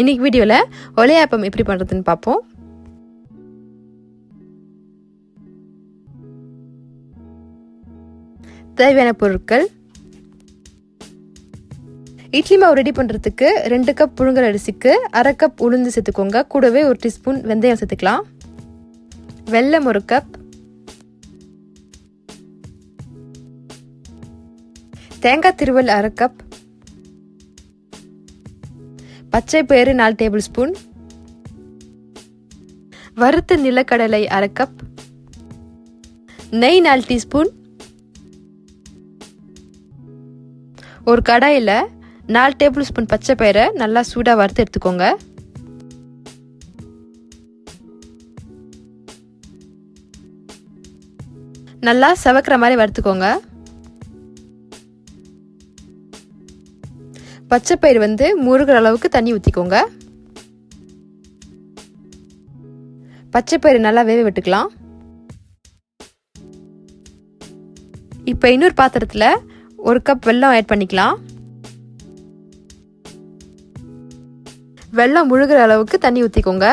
இன்னைக்கு வீடியோவில் ஒலையாப்பம் எப்படி பண்ணுறதுன்னு பார்ப்போம் தேவையான பொருட்கள். இட்லி மாவு ரெடி பண்ணுறதுக்கு ரெண்டு கப் புழுங்கல் அரிசிக்கு அரை கப் உளுந்து சேர்த்துக்கோங்க. கூடவே ஒரு டீஸ்பூன் வெந்தயம் சேர்த்துக்கலாம். வெல்லம் ஒரு கப் தேங்காய் திருவல் அரை கப் பச்சை பயிறு நாலு டேபிள் ஸ்பூன். வறுத்த நிலக்கடலை அரை கப். நெய் நாலு டீஸ்பூன். ஒரு கடாயில் நாலு டேபிள் ஸ்பூன் பச்சை பயிரை நல்லா சூடாக வறுத்து எடுத்துக்கோங்க. நல்லா செவக்கிற மாதிரி வறுத்துக்கோங்க. பச்சை பயிர் வந்து முருகிற அளவுக்கு தண்ணி ஊற்றிக்கோங்க பச்சை பயிர் நல்லா வேக விட்டுக்கலாம். இப்போ இன்னொரு பாத்திரத்தில் ஒரு கப் வெல்லம் ஆட் பண்ணிக்கலாம். வெள்ளம் முழுகிற அளவுக்கு தண்ணி ஊற்றிக்கோங்க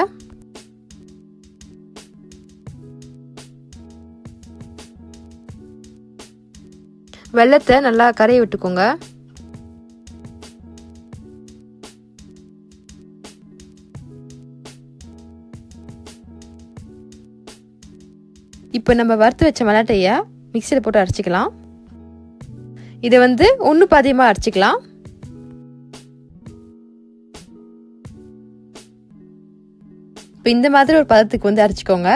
வெள்ளத்தை நல்லா கரைய விட்டுக்கோங்க. இப்போ நம்ம வறுத்து வச்ச மலாட்டையை மிக்சியில் போட்டு அரைச்சிக்கலாம். இதை வந்து ஒன்று பாதியமாக அரைச்சிக்கலாம். இப்போ இந்த மாதிரி ஒரு பதத்துக்கு வந்து அரைச்சிக்கோங்க.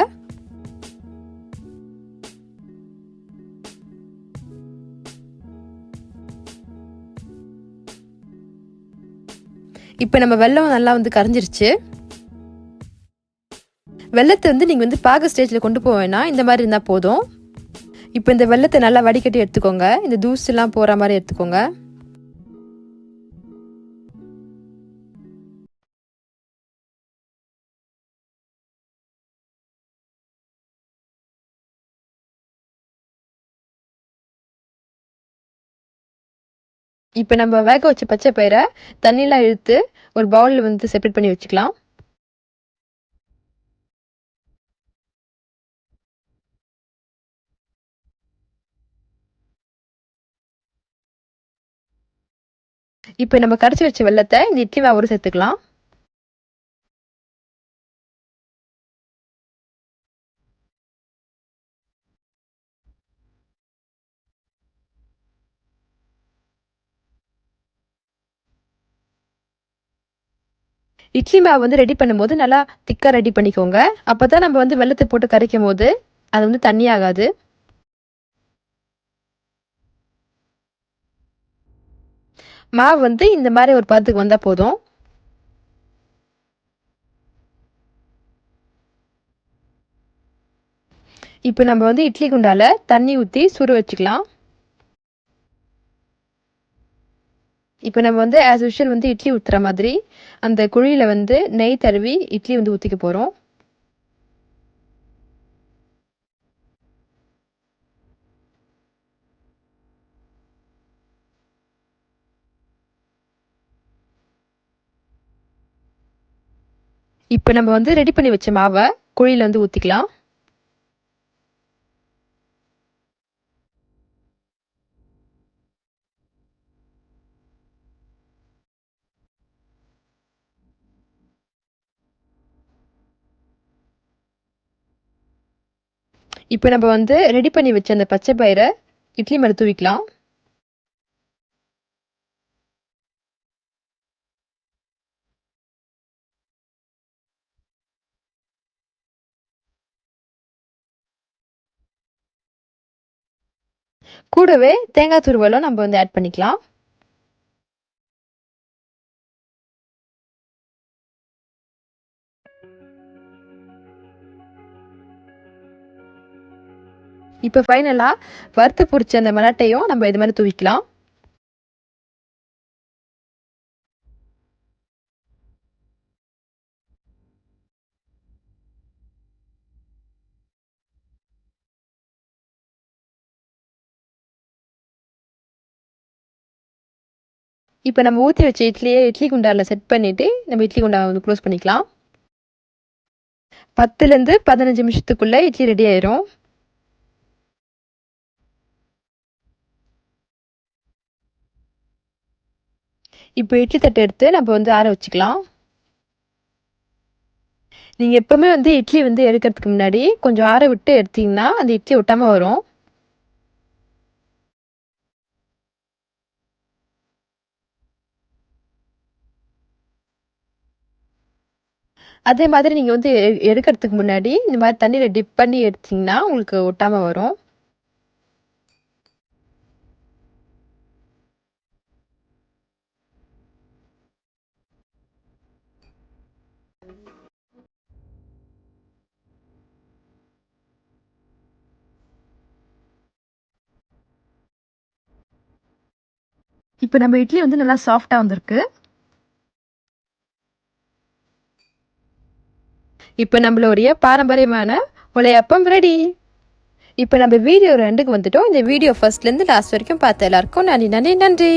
இப்போ நம்ம வெள்ளம் நல்லா வந்து கரைஞ்சிருச்சு. வெள்ளத்தை வந்து நீங்கள் வந்து பாக ஸ்டேஜில் கொண்டு போவேன்னா இந்த மாதிரி இருந்தால் போதும். இப்போ இந்த வெள்ளத்தை நல்லா வடிகட்டி எடுத்துக்கோங்க. இந்த தூசுலாம் போகிற மாதிரி எடுத்துக்கோங்க. இப்போ நம்ம வேக வச்ச பச்சை பயிரை தண்ணியெலாம் இழுத்து ஒரு பவுலில் வந்து செப்பரேட் பண்ணி வச்சுக்கலாம். இப்போ நம்ம கரைச்சி வச்ச வெள்ளத்தை இந்த இட்லி மாவோடு சேர்த்துக்கலாம். இட்லி மாவு வந்து ரெடி பண்ணும்போது நல்லா திக்காக ரெடி பண்ணிக்கோங்க. அப்போ தான் நம்ம வந்து வெள்ளத்தை போட்டு கரைக்கும் போது அது வந்து தண்ணி ஆகாது. மாவு வந்து இந்த மாதிரி ஒரு பதத்துக்கு வந்தால் போதும். இப்போ நம்ம வந்து இட்லி குண்டால தண்ணி ஊற்றி சுரு வச்சுக்கலாம். இப்போ நம்ம வந்து ஆஸ் யூஷுவல் வந்து இட்லி ஊற்றுற மாதிரி அந்த குழியில் வந்து நெய் தருவி இட்லி வந்து ஊற்றிக்க போகிறோம் இப்போ நம்ம வந்து ரெடி பண்ணி வச்ச மாவை குழியில் வந்து ஊற்றிக்கலாம் இப்போ நம்ம வந்து ரெடி பண்ணி வச்ச அந்த பச்சை பயிரை இட்லி மேலே தூவிக்கலாம். கூடவே தேங்காய் துருவலும் நம்ம வந்து ஆட் பண்ணிக்கலாம். இப்போ ஃபைனலாக வறுத்து பிடிச்ச அந்த மிளட்டையும் நம்ம இது மாதிரி தூவிக்கலாம். இப்போ நம்ம ஊற்றி வச்ச இட்லியை இட்லி குண்டாரில் செட் பண்ணிவிட்டு நம்ம இட்லி குண்டா வந்து க்ளோஸ் பண்ணிக்கலாம். பத்துலேருந்து பதினஞ்சு நிமிஷத்துக்குள்ளே இட்லி ரெடி ஆயிரும். இப்போ இட்லி தட்டை எடுத்து நம்ம வந்து ஆற வச்சுக்கலாம். நீங்கள் எப்போவுமே வந்து இட்லி வந்து எடுக்கிறதுக்கு முன்னாடி கொஞ்சம் ஆற விட்டு எடுத்தீங்கன்னா அந்த இட்லி ஒட்டாமல் வரும். அதே மாதிரி நீங்கள் வந்து எ- எடுக்கிறதுக்கு முன்னாடி இந்த மாதிரி தண்ணியில் டிப் பண்ணி எடுத்தீங்கன்னா உங்களுக்கு ஒட்டாமல் வரும். இப்போ நம்ம இட்லி வந்து நல்லா சாஃப்டாக வந்திருக்கு. இப்போ நம்மளுடைய பாரம்பரியமான உலையப்பம் ரெடி இப்போ நம்ம வீடியோ ரெண்டுக்கு வந்துட்டோம். இந்த வீடியோ ஃபர்ஸ்ட்லேருந்து லாஸ்ட் வரைக்கும் பார்த்த எல்லாருக்கும் நன்றி நன்றி நன்றி.